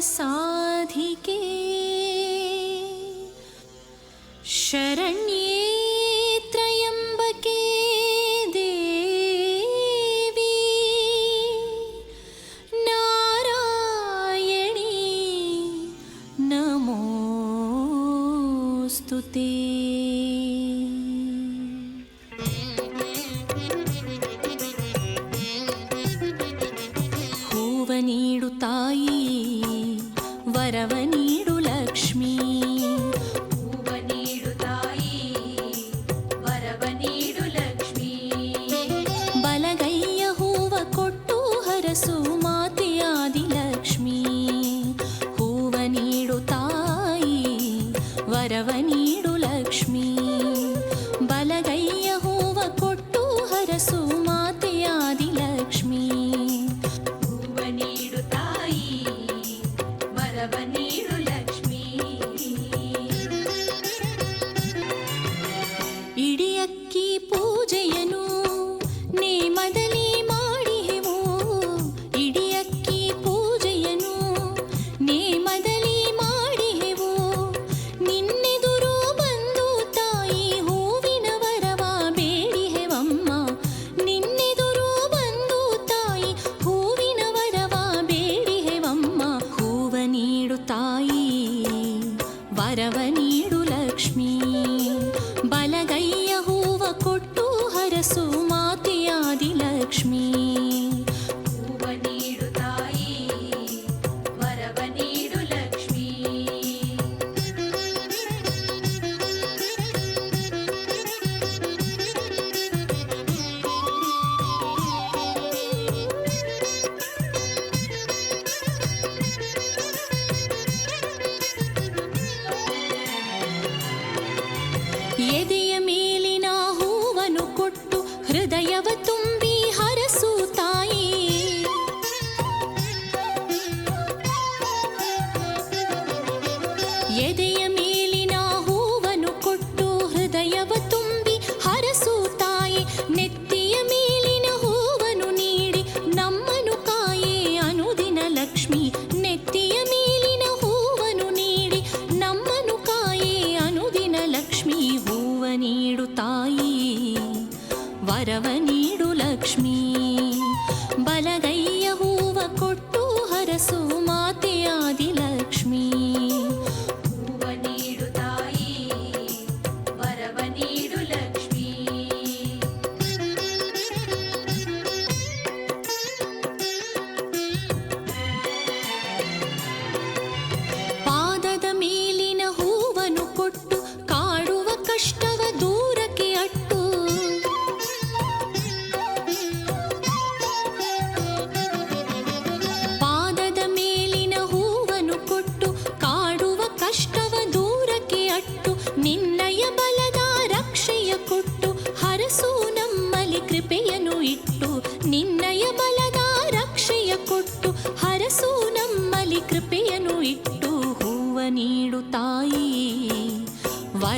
साधिके। शरण्ये त्रयम्बके देवी। नारायणी नमोऽस्तु ते। ವರವ ನೀಡು ಲಕ್ಷ್ಮೀ. ಬಲಗೈಯ ಹೂವ ಕೊಟ್ಟು ಹರಸು ಮಾತೆಯಾದಿ ಲಕ್ಷ್ಮೀ ಹೂವ ನೀಡು ತಾಯಿ, ವರವ ನೀಡು ಲಕ್ಷ್ಮೀ. ಇಡಿಯಕ್ಕಿ ಭಾರವ ನೀಡು ಲಕ್ಷ್ಮೀ. ಬಲಗೈಯ ಹೂವ ಕೊಟ್ಟು ಹರಸು ಮಾತೆಯಾದಿ ಲಕ್ಷ್ಮೀ. Приеду వరవ నీడు లక్ష్మీ.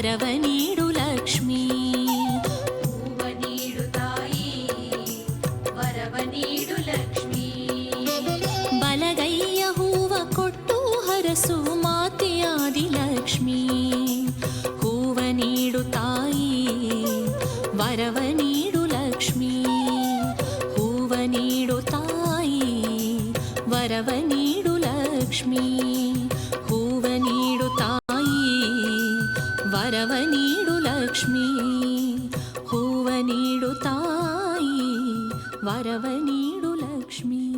వరవనీడు లక్ష్మీ. పూవనీడు తాయి వరవనీడు లక్ష్మీ. బలగయ్య హూవ కొట్టు హరసు మాತೆయాది లక్ష్మీ. హూవనీడు తాయి వరవనీడు లక్ష్మీ. హూవనీడు తాయి వరవనీడు లక్ష్మీ. వరవనీడు లక్ష్మి హూవనీడు తాయి వరవనీడు లక్ష్మి.